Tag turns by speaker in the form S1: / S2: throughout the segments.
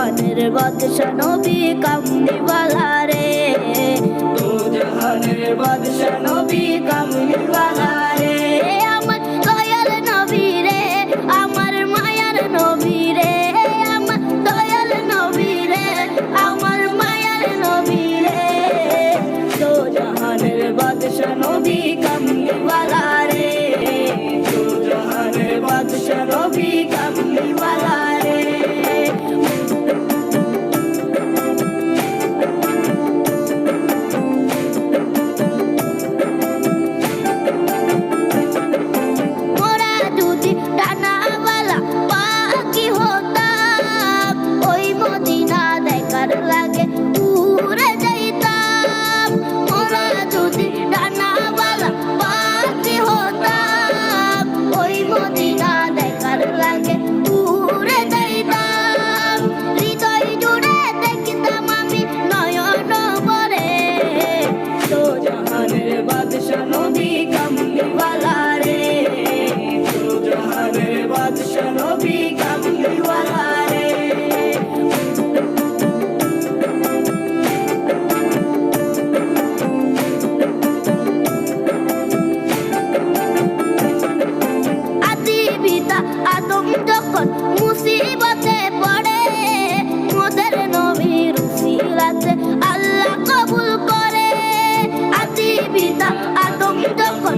S1: জাহানের বাদশা নবী কামনিওয়ালা রে। দু জাহানের বাদশা নবী
S2: কামনিওয়ালা যখন মুসিবতে পড়ে। মোদের নবীর উসিলাতে আল্লাহ কবুল করে। আদি পিতা আদম যখন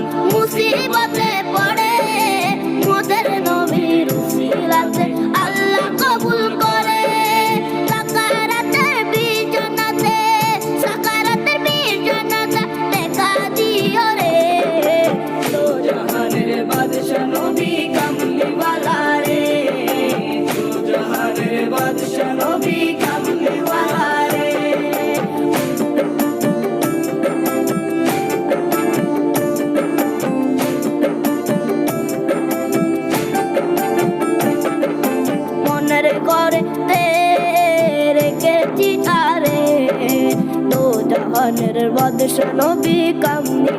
S1: জাহানের বাদশ নবী কামনি